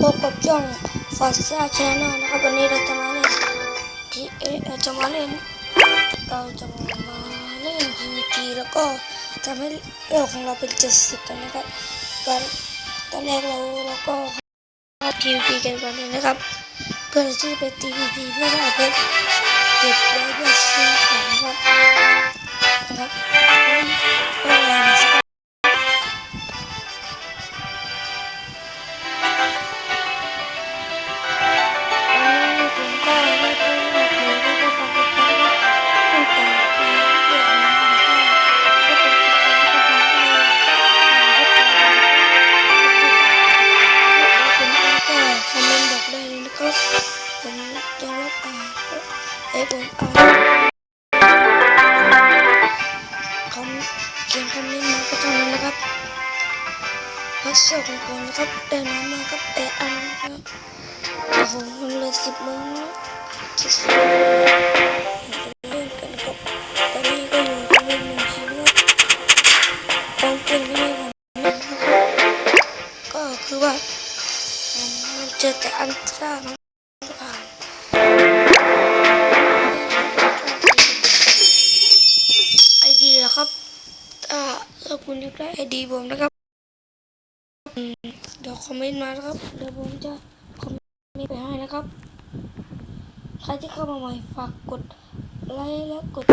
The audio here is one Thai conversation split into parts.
พบกับช่องฟาซ่าชแนลนะครับวันนี้เราจะมาเล่นทีเอเราจะมาเล่นเราจะมาเล่นพีพีแล้วก็ทำให้เอลของเราเป็นเจ็ดสิบกันนะครับก่อนตอนแรกเราเราก็เข้าพีพีกันก่อนเลยนะครับ เพื่อที่ไปตีพีพีเพื่อเอาเพชรเก็บไว้เพื่อซื้อของนะครับนะครับ มันเลยสิบโมงที่สุดเล่นกันครับตอนนี้ก็อยู่กันเป็นหนึ่งทีมแล้วกองเกมที่ไม่ผมนะครับก็คือว่ามันเจอแต่อันตราน้องผ่านไอดีแล้วครับถ้าถ้าคุณอยากได้ไอดีผมนะครับเดี๋ยวคอมเมนต์มานะครับเดี๋ยวผมจะ มมีไปให้นะครับ ใครที่เข้ามาใหม่ฝากกดไลค์และกด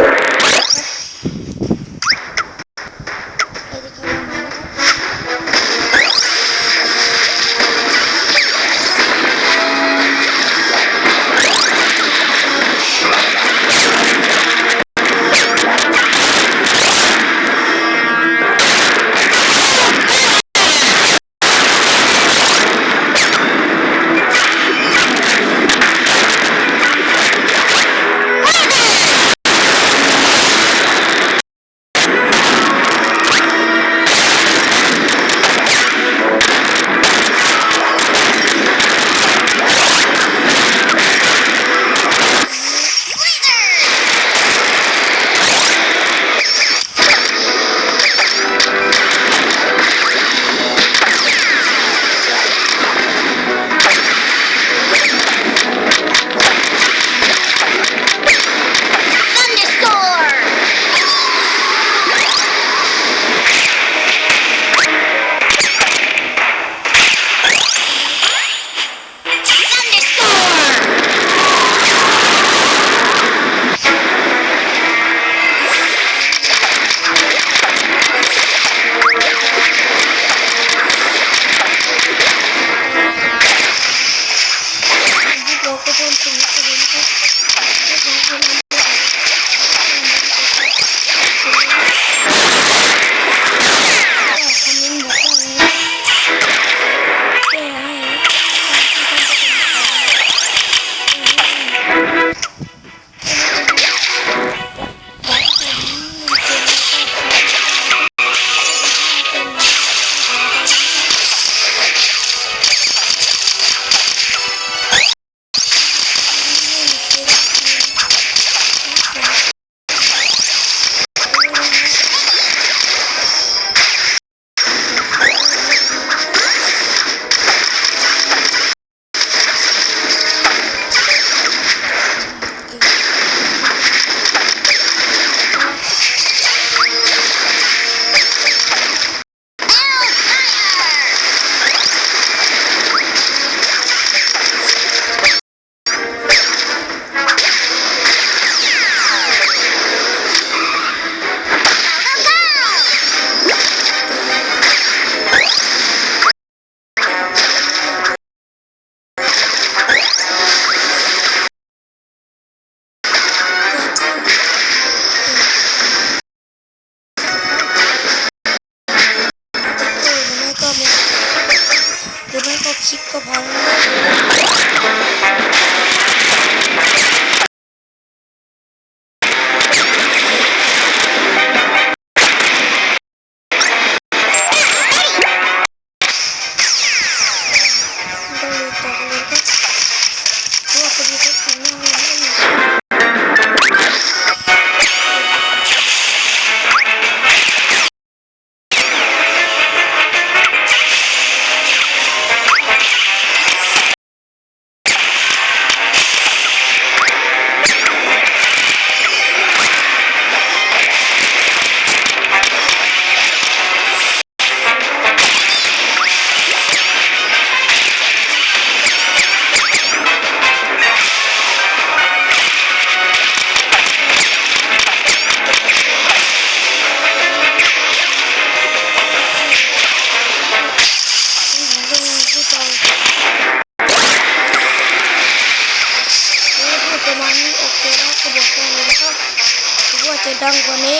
ดั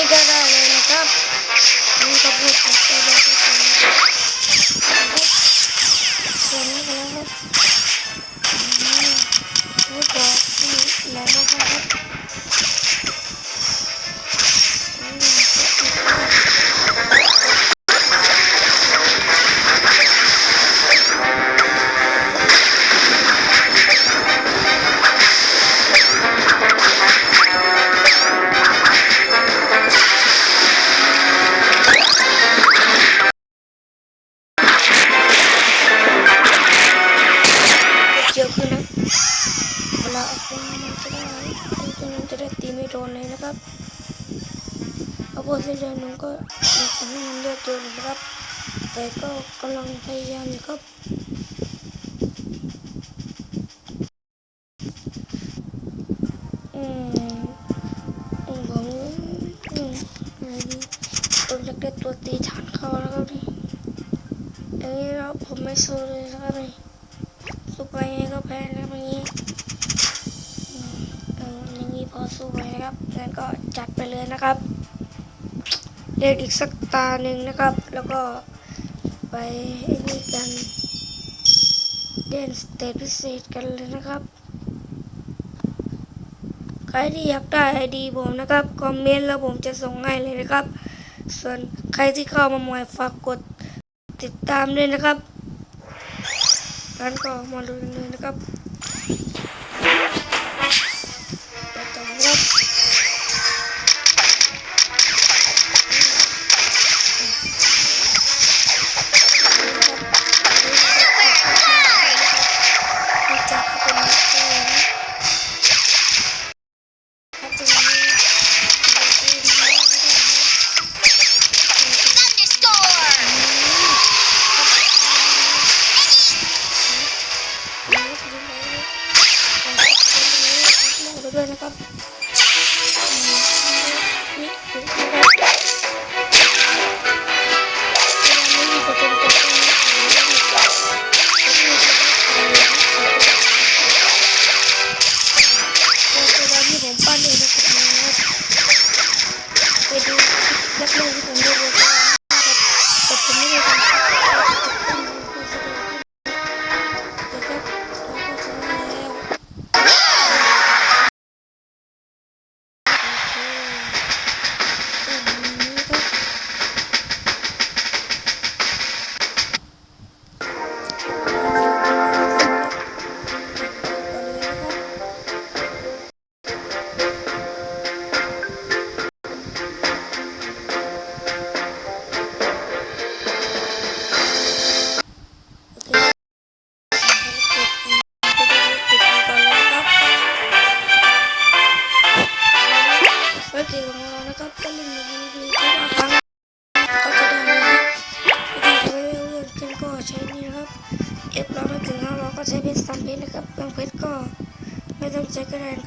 เอาพอเจน้องก็อยากทำให้มันเลือดเยอะเลยนะครับ แต่ก็กำลังพยายามอยู่ครับอืมอืมผมอืมอะไรดีผมอยากได้ตัวตีฐานเขาแล้วครับนี่อันนี้เราผมไม่สู้เลยนะครับนี่สู้ไปไงก็แพ้นะครับอย่างนี้อืมเอออย่างนี้พอสู้ไปนะครับงั้นก็จัดไปเลยนะครับ เรียกอีกสักตาหนึ่งนะครับ แล้วก็ไปไอ้นี่กันเด่นสเตทพิเศษกันเลยนะครับ ใครที่อยากได้ไอดีผมนะครับ คอมเมนต์แล้วผมจะส่งให้เลยนะครับ ส่วนใครที่เข้ามาใหม่ฝากกดติดตามด้วยนะครับงั้นก็มาดูกันเลยนะครับ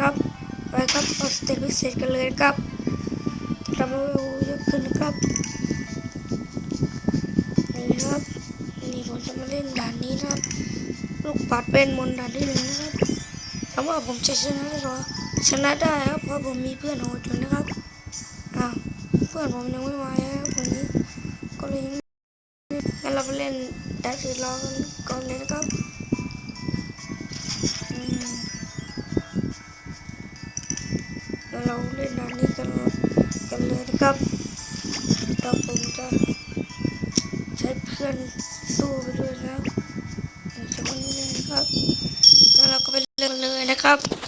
นะครับไปครับเอาสเต็ปพิเศษกันเลยครับทำให้เราเยอะขึ้นนะครับนี่ครับนี่ผมจะมาเล่นด่านนี้นะครับ ลูกปัดเป็นมนด่านที่หนึ่งนะครับถามว่าผมจะชนะได้หรอชนะได้ครับเพราะผมมีเพื่อนโหดอยู่นะครับอ้าวเพื่อนผมยังไม่มาครับวันนี้ก็เลยยังงั้นเราไปเล่นดัชซีรอกันก่อนเลยนะครับ ครับเราผมจะใช้เพื่อนสู้ไปด้วยนะครับจะไม่เล่นนะครับแล้วเราก็ไปเล่นเลยนะครับขอยนะครับทีนี้เราก็กดที่เลยนะครับ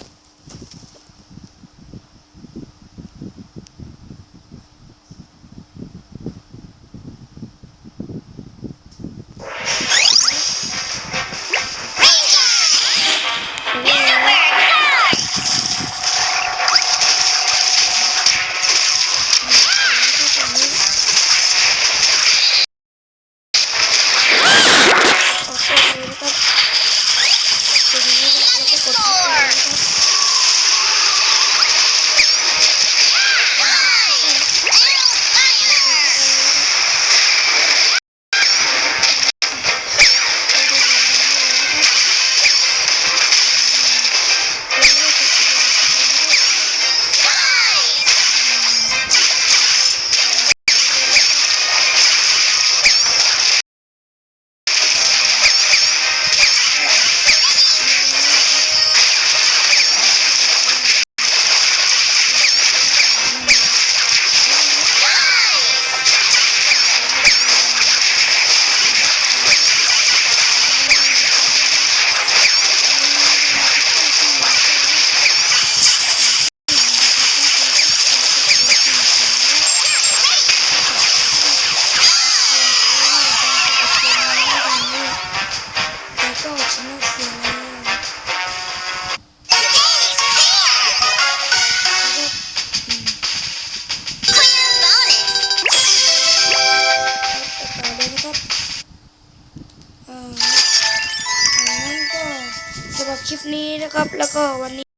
คลิปนี้นะครับ แล้วก็วันนี้